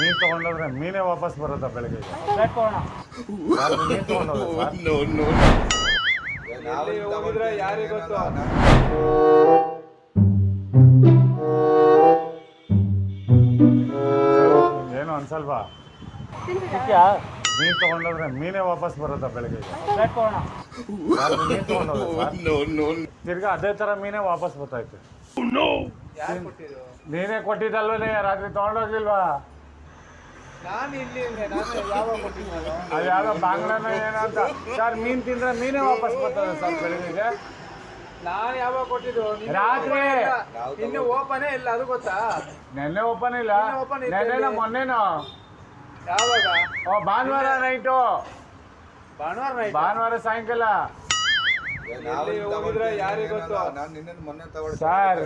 ಮೀನು ತಗೊಂಡ್ರೆ ಮೀನೇ ವಾಪಸ್ ಬರುತ್ತಾ ಬೆಳಗ್ಗೆ? ಏನು ಅನ್ಸಲ್ವಾ? ಮೀನು ತಗೊಂಡೋದ್ರೆ ಮೀನೇ ವಾಪಸ್ ಬರುತ್ತಾ ಬೆಳಗ್ಗೆ? ತಿರ್ಗಾ ಅದೇ ತರ ಮೀನೇ ವಾಪಸ್ ಬರ್ತೈತೆ ನೀನೇ ಕೊಟ್ಟಿದ್ದಲ್ವೇ ರಾತ್ರಿ ತಗೊಂಡೋಗ್ಲಿಲ್ವಾ ನಾನು ಇಲ್ಲಿ ಇಲ್ವೇ? ನಾನು ಯಾವಾಗ ಕೊಟ್ಟಿದ್ದು ನಾನು? ಅದು ಯಾವ್ದೋ ಬಾಂಗ್ಲಾನ ಏನಂತ ಸರ್ ಮೀನು ತಿಂದ್ರೆ ಮೀನೇ ವಾಪಸ್ ಬರ್ತದೆ ಸರ್ ಬೆಳಿಗ್ಗೆ. ನಾನು ಯಾವಾಗ ಕೊಟ್ಟಿದ್ದು? ರಾತ್ರಿ. ಇನ್ನು ಓಪನೇ ಇಲ್ಲ ಅದು ಗೊತ್ತಾ? ನೆನ್ನೆ ಓಪನ್ ಇಲ್ಲ. ನೆನ್ನೆ. ಮೊನ್ನೆನೋ. ಯಾವಾಗ? ಓ ಭಾನುವಾರ ನೈಟು ಭಾನುವಾರ ನೈಟ್ ಭಾನುವಾರ ಸಾಯಂಕಾಲ. ಸರ್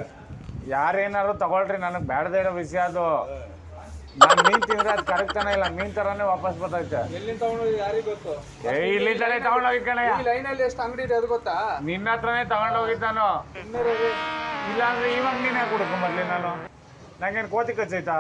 ಯಾರೇನಾದ್ರು ತಗೊಳ್ರಿ ನನಗೆ ಬೇಡದೇ ಇರೋ ವಿಷಯ ಅದು. ನಾನು ಮೀನ್ ತಿಂದ್ರೆ ಅದು ಕರೆಕ್ಟಾನೇ ಇಲ್ಲ. ಮೀನ್ ತರಾನೇ ವಾಪಸ್ ಬರ್ತೈತೆ. ಎಲ್ಲಿಂದ ತಗೊಂಡು ಯಾರಿಗೆ ಗೊತ್ತು? ಏ ಇಲ್ಲಿಂದಲೇ ತಗೊಂಡೋಗಿ ಕಣಯ್ಯ. ಈ ಲೈನಲ್ಲಿ ಎಷ್ಟು ಅಂಗಡಿ ಇದೆ ಅದು ಗೊತ್ತಾ? ನಿನ್ನ ಹತ್ರನೇ ತಗೊಂಡೋಗಿದ್ದು ನಾನು. ಇನ್ನೂರೈದು. ಇಲ್ಲಾಂದ್ರೆ ಇವಾಗ ನೀನೇ ಕುಡ್ಕೊಂಬರ್ಲಿ ನಾನು. ನಂಗೇನು ಕೋತಿ ಕಚ್ಚೈತಾ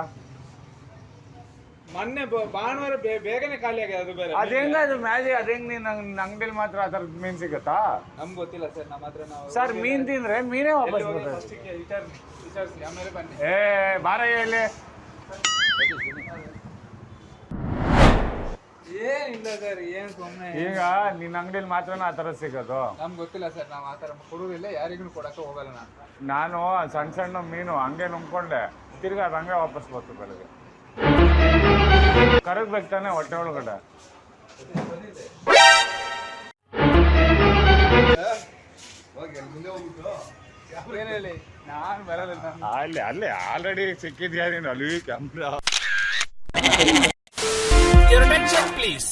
ಮೊನ್ನೆ ಬ- ಭಾನುವಾರ ಬೇ- ಬೇಗನೆ ಖಾಲಿ ಆಗಿದೆ ಅದು ಬೇರೆ. ಅದು ಹೆಂಗ ಅದು ಮ್ಯಾಜಿಕ್ ಅದು ಹೆಂಗ್ ನೀನ್ ಅಂಗಡಿಲಿ ಮಾತ್ರ ಆ ಥರದ್ ಮೀನ್ ಸಿಗುತ್ತಾ? ನಮ್ಗೆ ಗೊತ್ತಿಲ್ಲ ಸರ್ ನಮ್ಮ ಹತ್ರ ನಾವು ಸರ್ ಮೀನ್ ತಿಂದ್ರೆ ಮೀನೇ ವಾಪಸ್ ಹೋಗಿ ಬರ್ತದೆ ಫಸ್ಟಿಗೆ ವಿಚಾರಿಸಿ ಆಮೇಲೆ ಬನ್ನಿ. ಏ ಬಾರಯ್ಯ ಇಲ್ಲಿ. ಏನಿಲ್ಲ ಸರ್ ಏನು ಸುಮ್ಮನೆ ಈಗ ನಿನ್ನ ಅಂಗಡಿಲಿ ಮಾತ್ರ ಆ ಥರ ಸಿಗೋದು? ನಮ್ಗೆ ಗೊತ್ತಿಲ್ಲ ಸರ್ ನಾವು ಆ ಥರ ಕೊಡೋದಿಲ್ಲ ಯಾರಿಗೂ ಕೊಡಕ್ಕೆ ಹೋಗಲ್ಲ ನಾನು. ನಾನು ಸಣ್ಣ ಸಣ್ಣ ಮೀನು ಹಂಗೆ ನುಂಗ್ಕೊಂಡೆ ತಿರ್ಗಾ ಅದು ಹಂಗೆ ವಾಪಸ್ ಬರ್ತು ಬೆಳಗ್ಗೆ. ಕರಗ್ಬೇಕು ತಾನೆ ಹೊಟ್ಟೆ ಒಳಗಡೆ? ಹೋಗಿ ಮುಂದೆ ಹೋಗ್ಬಿಟ್ಟು. ಏನ್ ಹೇಳಿ? ನಾನು ಬರಲ್ಲ ನಾನು ಅಲ್ಲಿ ಅಲ್ಲೇ ಆಲ್ರೆಡಿ ಸಿಕ್ಕಿದ್ಯಾ ನೀನು? ಅಲ್ಲಿ ಕ್ಯಾಮ್ರಾ ಪ್ಲೀಸ್.